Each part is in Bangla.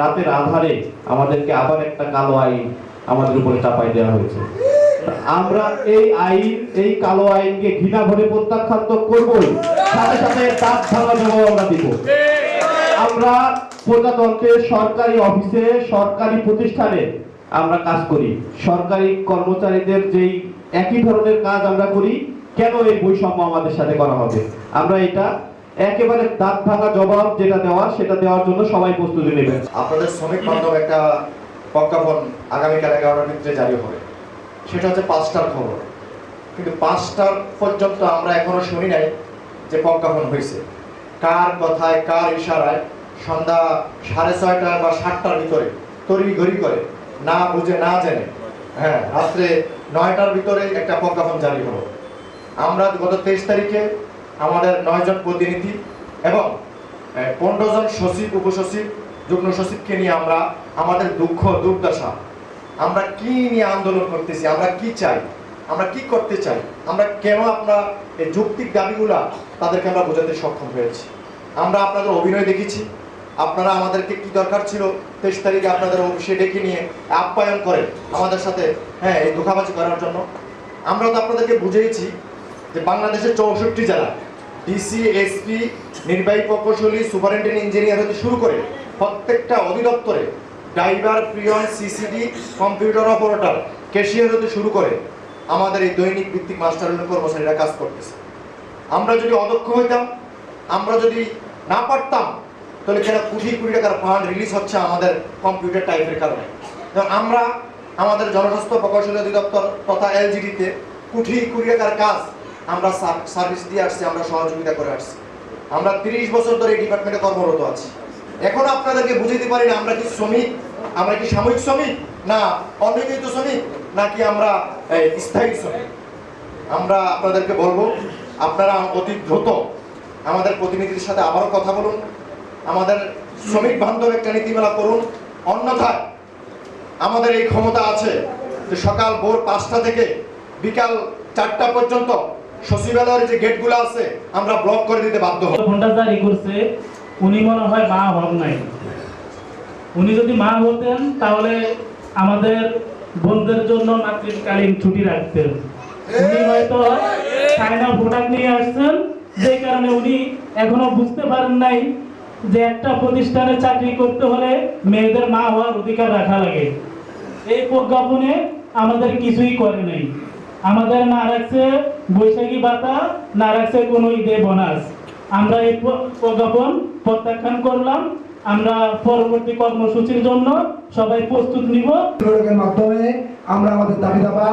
রাতের আধারে আমাদেরকে আবার একটা কালো আইন আমাদের উপরে চাপাই দেওয়া হয়েছে। আমরা এই আইন, এই কালো আইনকে ঘৃণা ভরে প্রত্যাখ্যান তো করবই। সাথে সাথে দাঁত ভাঙা জবাব আমরা দিব। আমরা প্রজাতন্ত্রের সরকারি অফিসে, সরকারি প্রতিষ্ঠানে আমরা কাজ করি। সরকারি কর্মচারীদের যেই একই ধরনের কাজ আমরা করি, কেন এই বৈষম্য আমাদের সাথে করা হবে? আমরা এটা একেবারে দাঁত ভাঙা জবাব যেটা দেওয়া সেটা দেওয়ার জন্য সবাই প্রস্তুতি নেবেন আপনাদের শ্রমিক বান্ধব একটা প্রজ্ঞাপন আগামীকাল এগারোটার ভিতরে জারি হবে। সেটা হচ্ছে পাঁচটার খবর। কিন্তু পাঁচটার পর্যন্ত আমরা এখনও শুনি নাই যে প্রজ্ঞাপন হয়েছে। কার কথায়, কার ইশারায় সন্ধ্যা সাড়ে ছয়টা বা সাতটার ভিতরে তড়ি ঘড়ি করে, না বুঝে, না জেনে হ্যাঁ রাত্রে নয়টার ভিতরে একটা প্রজ্ঞাপন জারি হলো। আমরা গত তেইশ তারিখে আমাদের নয়জন প্রতিনিধি এবং পনেরো জন সচিব, উপসচিব, যুগ্ম সচিবকে নিয়ে আমরা আমাদের দুঃখ, দুর্দশা, আমরা কি নিয়ে আন্দোলন করতেছি, আমরা কি চাই, আমরা কি করতে চাই, আমরা কেন আমরা এই যৌক্তিক দাবিগুলা তাদেরকে আমরা বোঝাতে সক্ষম হয়েছি? আমরা আপনাদের অভিনয় দেখেছি, আপনারা আমাদেরকে কি দরকার ছিল, তেইশ তারিখে আপনাদের অফিসে ডেকে নিয়ে আপ্যায়ন করে আমাদের সাথে হ্যাঁ এই ধোকাবাজি করার জন্য। আমরা তো আপনাদেরকে বুঝিয়েছি যে বাংলাদেশের চৌষট্টি জেলা ডিসি এসপি নির্বাহী প্রকৌশলী, সুপারিনটেন্ডেন্ট ইঞ্জিনিয়ার হতে শুরু করে প্রত্যেকটা অধিদপ্তরে driver প্রিয়ন CCD computer operator, cashier হতে শুরু করে আমাদের এই দৈনিক ভিত্তিক মাস্টার কর্মচারীরা কাজ করতেছে। আমরা যদি অদক্ষ হইতাম, আমরা যদি না পারতাম, তাহলে কেন কোটি কোটি টাকার ফান্ড রিলিজ হচ্ছে আমাদের কম্পিউটার টাইপের কারণে? আমরা আমাদের জনস্বাস্থ্য প্রকৌশলী অধিদপ্তর তথা এলজিডিতে কোটি কোটি টাকার কাজ আমরা সার্ভিস দিয়ে আসছি, আমরা সহযোগিতা করে আসছি। আমরা তিরিশ বছর ধরে এই ডিপার্টমেন্টে কর্মরত আছি। এখন আপনাদেরকে বুঝাইতে পারি না, আমরা কি শ্রমিক? আমরা কি সাময়িক শ্রমিক? না অনিয়মিত শ্রমিক? নাকি আমরা স্থায়ী শ্রমিক? আমরা আপনাদেরকে বলব, আপনারা অতি দ্রুত আমাদের প্রতিনিধির সাথে আবারও কথা বলুন। আমাদের শ্রমিক বান্ধব একটা নীতিমালা করুন। অন্যথায় আমাদের এই ক্ষমতা আছে যে সকাল ভোর পাঁচটা থেকে বিকাল চারটা পর্যন্ত সচিবালয়ের যে গেটগুলো আছে, আমরা ব্লক করে দিতে বাধ্য হব। করছে, উনি মনে হয় মা নাই। উনি যদি মা হতেন, তাহলে আমাদের বোনদের জন্য মাতৃকালীন ছুটি রাখতেন। উনি হয়তো চায়না প্রোডাক্ট নিয়ে আসছেন, যে কারণে উনি এখনও বুঝতে পারেন নাই যে একটা প্রতিষ্ঠানে চাকরি করতে হলে মেয়েদের মা হওয়ার অধিকার রাখা লাগে। এই প্রজ্ঞাপনে আমাদের কিছুই করে নাই। আমাদের না রাখছে বৈশাখী ভাতা না রাখছে কোনো ঈদে বোনাস আমরা এই প্রজ্ঞাপন প্রত্যাখ্যান করলাম। আমরা পরবর্তী কর্মসূচির জন্য সবাই প্রস্তুত নিব। মাধ্যমে আমরা আমাদের দাবি দাবা,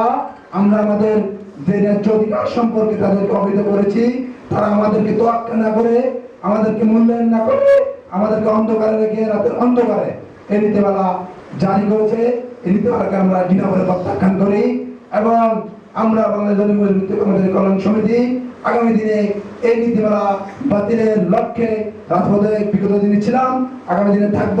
আমরা আমাদের যে ন্যায্য অধিকার সম্পর্কে তাদেরকে অবহিত করেছি, তারা আমাদেরকে তোয়াক্কা না করে, আমাদেরকে মূল্যায়ন না করে, আমাদেরকে অন্ধকারে রেখে রাতের অন্ধকারে এই নীতিমালা জারি করেছে। এই নীতিমালাকে আমরা ঘৃণা করে প্রত্যাখ্যান করি এবং আমরা বাংলাদেশ জনগণের মৃত্যু কল্যাণ সমিতি আগামী দিনে এই নীতিমালা বাতিলের লক্ষ্যে রাজপথে বিগত দিনে ছিলাম। আগামী দিনে থাকব।